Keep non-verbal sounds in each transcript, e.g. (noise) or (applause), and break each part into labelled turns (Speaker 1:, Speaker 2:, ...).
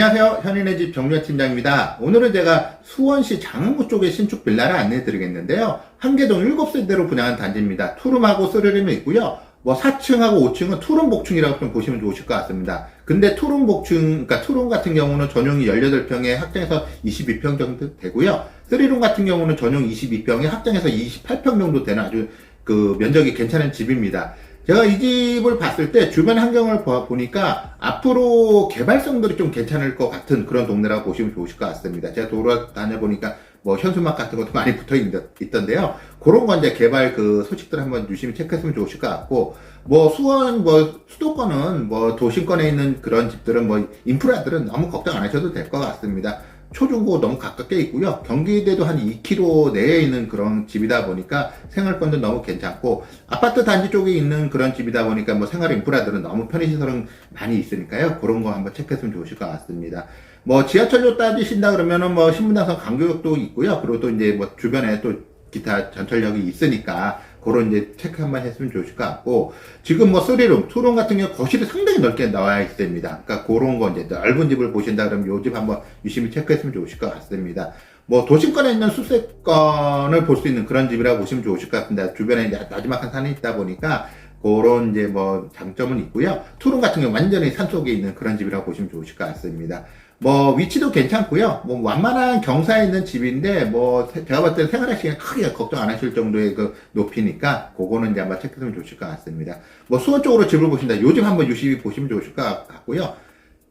Speaker 1: 안녕하세요. 현인의 집 정유현 팀장입니다. 오늘은 제가 수원시 장흥구 쪽의 신축 빌라를 안내해 드리겠는데요. 한계동 7세대로 분양한 단지입니다. 투룸하고 쓰르림이 있고요. 뭐 4층하고 5층은 투룸 복층이라고 좀 보시면 좋으실 것 같습니다. 근데 투룸 복층, 그러니까 투룸 같은 경우는 전용이 18평에 확장해서 22평 정도 되고요. 쓰리룸 같은 경우는 전용 22평에 확장해서 28평 정도 되는 아주 그 면적이 괜찮은 집입니다. 제가 이 집을 봤을 때 주변 환경을 봐- 보니까 앞으로 개발성들이 좀 괜찮을 것 같은 그런 동네라고 보시면 좋으실 것 같습니다. 제가 돌아다녀 보니까 뭐 현수막 같은 것도 많이 붙어 있- 있던데요. 그런 건 이제 개발 그 소식들 한번 유심히 체크했으면 좋으실 것 같고 뭐 수원 뭐 수도권은 뭐 도심권에 있는 그런 집들은 뭐 인프라들은 너무 걱정 안 하셔도 될 것 같습니다. 초중고 너무 가깝게 있고요. 경기대도 한 2km 내에 있는 그런 집이다 보니까 생활권도 너무 괜찮고 아파트 단지 쪽에 있는 그런 집이다 보니까 뭐 생활 인프라들은 너무 편의시설은 많이 있으니까요. 그런 거 한번 체크했으면 좋으실 것 같습니다. 뭐 지하철로 따지신다 그러면은 뭐 신분당선 강교역도 있고요. 그리고 또 이제 뭐 주변에 또 기타 전철역이 있으니까 그런 이제 체크 한번 했으면 좋으실 것 같고 지금 뭐 쓰리룸, 투룸 같은 경우 거실이 상당히 넓게 나와 있습니다. 그러니까 그런 거 이제 넓은 집을 보신다 그러면 요 집 한번 유심히 체크했으면 좋으실 것 같습니다. 뭐 도심권에 있는 수세권을 볼 수 있는 그런 집이라고 보시면 좋으실 것 같은데 주변에 이제 나지막한 산이 있다 보니까 그런 이제 뭐 장점은 있고요. 투룸 같은 경우 완전히 산 속에 있는 그런 집이라고 보시면 좋으실 것 같습니다. 뭐 위치도 괜찮고요. 뭐 완만한 경사에 있는 집인데 뭐 세- 제가 봤을 때 생활하시기에 크게 걱정 안 하실 정도의 그 높이니까 그거는 이제 아마 체크하면 좋으실 것 같습니다. 뭐 수원 쪽으로 집을 보신다. 요즘 한번 유심히 보시면 좋으실 것 같고요.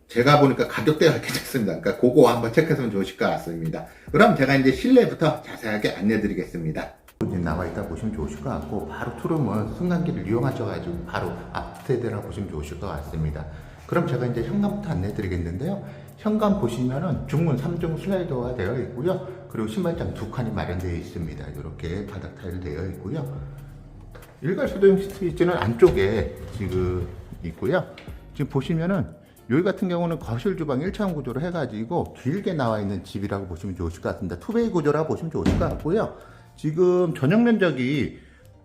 Speaker 1: 제가 보니까 가격대가 (laughs) 괜찮습니다. 그러니까 그거 한번 체크하면 좋으실 것 같습니다. 그럼 제가 이제 실내부터 자세하게 안내드리겠습니다. 나와 있다 보시면 좋으실 것 같고 바로 투룸은 승강기를 이용하셔가지고 바로 앞 세대라 보시면 좋으실 것 같습니다. 그럼 제가 이제 현관부터 안내드리겠는데요. 현관 보시면은 중문 3중 슬라이더가 되어 있고요. 그리고 신발장 두 칸이 마련되어 있습니다. 이렇게 바닥 타일 되어 있고요. 일괄 소등 스위치는 안쪽에 지금 있고요. 지금 보시면은 여기 같은 경우는 거실 주방 1차원 구조로 해가지고 길게 나와 있는 집이라고 보시면 좋으실 것 같습니다. 투베이 구조라고 보시면 좋으실 것 같고요. 지금 전용 면적이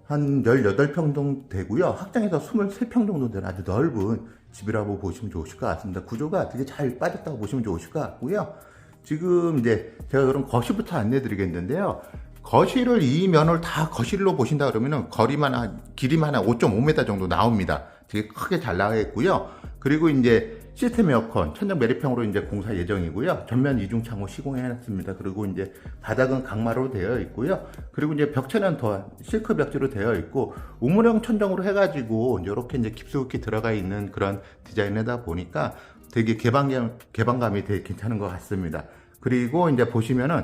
Speaker 1: 한 18평 정도 되고요. 확장해서 23평 정도 되는 아주 넓은 집이라고 보시면 좋으실 것 같습니다. 구조가 되게 잘 빠졌다고 보시면 좋으실 것 같고요. 지금 이제 제가 그럼 거실부터 안내 드리겠는데요. 거실을 이 면을 다 거실로 보신다 그러면은 거리만 한, 길이만 한 5.5m 정도 나옵니다. 되게 크게 잘 나와 있고요. 그리고 이제 시스템 에어컨, 천정 매립형으로 이제 공사 예정이고요. 전면 이중 창호 시공해 놨습니다. 그리고 이제 바닥은 강마로 되어 있고요. 그리고 이제 벽체는 더 실크 벽지로 되어 있고 우물형 천정으로 해가지고 이렇게 이제 깊숙이 들어가 있는 그런 디자인이다 보니까 되게 개방감 개방감이 되게 괜찮은 것 같습니다. 그리고 이제 보시면은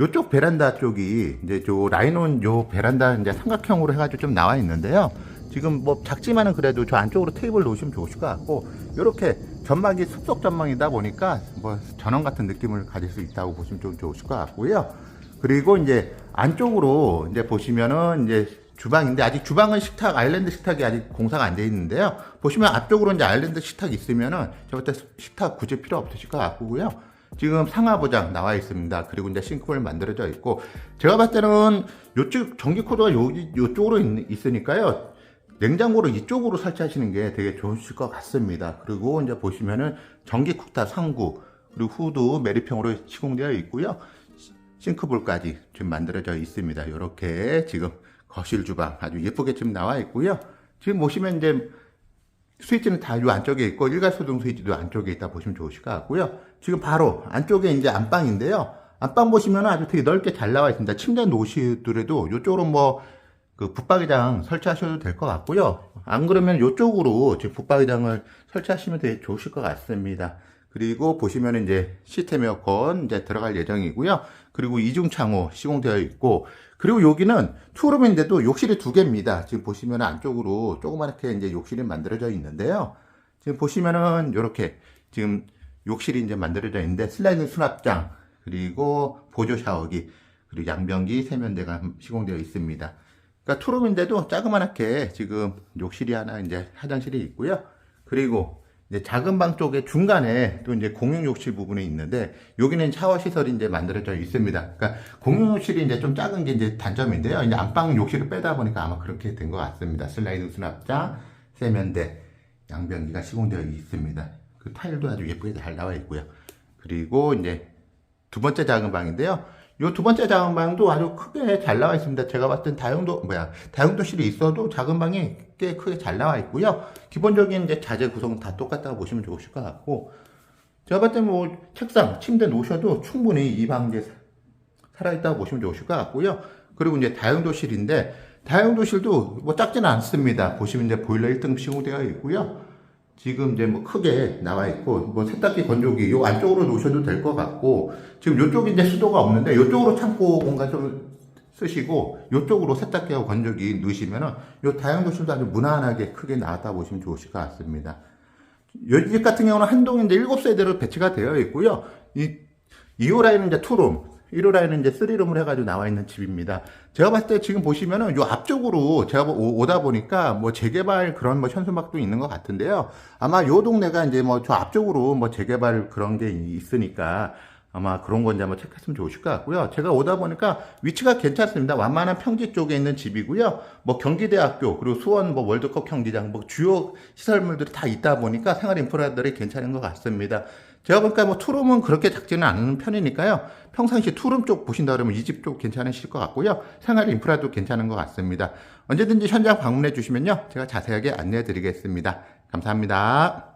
Speaker 1: 요쪽 베란다 쪽이 이제 저 라인온 요 베란다 이제 삼각형으로 해가지고 좀 나와 있는데요. 지금 뭐 작지만은 그래도 저 안쪽으로 테이블 놓으시면 좋으실 것 같고 이렇게 전망이 숲속 전망이다 보니까 뭐 전원 같은 느낌을 가질 수 있다고 보시면 좀 좋으실 것 같고요. 그리고 이제 안쪽으로 이제 보시면은 이제 주방인데 아직 주방은 식탁 아일랜드 식탁이 아직 공사가 안 돼 있는데요. 보시면 앞쪽으로 이제 아일랜드 식탁 있으면은 볼때 식탁 굳이 필요 없으실 것 같고요. 지금 상하 보장 나와 있습니다. 그리고 이제 싱크홀 만들어져 있고 제가 봤을 때는 요쪽 전기 코드가 여기 요쪽으로 있, 있으니까요. 냉장고를 이쪽으로 설치하시는 게 되게 좋으실 것 같습니다. 그리고 이제 보시면은 전기 쿡탑 상구 그리고 후드 매립형으로 시공되어 있고요. 싱크볼까지 지금 만들어져 있습니다. 이렇게 지금 거실 주방 아주 예쁘게 지금 나와 있고요. 지금 보시면 이제 스위치는 다 이 안쪽에 있고 일괄소등 스위치도 안쪽에 있다 보시면 좋으실 것 같고요. 지금 바로 안쪽에 이제 안방인데요. 안방 보시면 아주 되게 넓게 잘 나와 있습니다. 침대 놓으시더라도 이쪽으로 뭐 그 붙박이장 설치하셔도 될 것 같고요. 안 그러면 이쪽으로 지금 붙박이장을 설치하시면 되게 좋으실 것 같습니다. 그리고 보시면 이제 시스템 에어컨 이제 들어갈 예정이고요. 그리고 이중 창호 시공되어 있고 그리고 여기는 투룸인데도 욕실이 두 개입니다. 지금 보시면 안쪽으로 조그맣게 이제 욕실이 만들어져 있는데요. 지금 보시면은 이렇게 지금 욕실이 이제 만들어져 있는데 슬라이딩 수납장 그리고 보조 샤워기 그리고 양변기 세면대가 시공되어 있습니다. 그러니까 투룸인데도 자그맣게 지금 욕실이 하나 이제 화장실이 있고요. 그리고 이제 작은 방 쪽에 중간에 또 이제 공용 욕실 부분이 있는데 여기는 샤워 시설이 이제 만들어져 있습니다. 그러니까 공용 욕실이 이제 좀 작은 게 이제 단점인데요. 이제 안방 욕실을 빼다 보니까 아마 그렇게 된 것 같습니다. 슬라이딩 수납장, 세면대, 양변기가 시공되어 있습니다. 그 타일도 아주 예쁘게 잘 나와 있고요. 그리고 이제 두 번째 작은 방인데요. 요 두 번째 작은 방도 아주 크게 잘 나와 있습니다. 제가 땐 다용도, 뭐야, 다용도실이 있어도 작은 방이 꽤 크게 잘 나와 있고요. 기본적인 이제 자재 구성은 다 똑같다고 보시면 좋으실 것 같고, 제가 봤을 때 뭐, 책상, 침대 놓으셔도 충분히 이방 이제 살아있다고 보시면 좋으실 것 같고요. 그리고 이제 다용도실인데, 다용도실도 뭐 작지는 않습니다. 보시면 이제 보일러 1등 시공되어 있고요. 지금 이제 뭐 크게 나와 있고, 뭐 세탁기 건조기 요 안쪽으로 놓으셔도 될 것 같고, 지금 요쪽이 이제 수도가 없는데, 요쪽으로 창고 공간 좀 쓰시고, 요쪽으로 세탁기하고 건조기 넣으시면은, 요 다용도실도 아주 무난하게 크게 나왔다 보시면 좋으실 것 같습니다. 이집 같은 경우는 한동에 이제 7세대로 배치가 되어 있고요. 이 2호 라인은 이제 투룸, 1호 라인은 이제 3룸을 해가지고 나와 있는 집입니다. 제가 봤을 때 지금 보시면은 요 앞쪽으로 제가 오- 오다 보니까 뭐 재개발 그런 뭐 현수막도 있는 것 같은데요. 아마 요 동네가 이제 뭐 저 앞쪽으로 뭐 재개발 그런 게 있으니까 아마 그런 건지 한번 체크했으면 좋으실 것 같고요. 제가 오다 보니까 위치가 괜찮습니다. 완만한 평지 쪽에 있는 집이고요. 뭐 경기대학교 그리고 수원 뭐 월드컵 경기장 뭐 주요 시설물들이 다 있다 보니까 생활 인프라들이 괜찮은 것 같습니다. 제가 보니까 뭐 투룸은 그렇게 작지는 않은 편이니까요. 평상시 투룸 쪽 보신다 그러면 이 집 쪽 괜찮으실 것 같고요. 생활 인프라도 괜찮은 것 같습니다. 언제든지 현장 방문해 주시면요. 제가 자세하게 안내해 드리겠습니다. 감사합니다.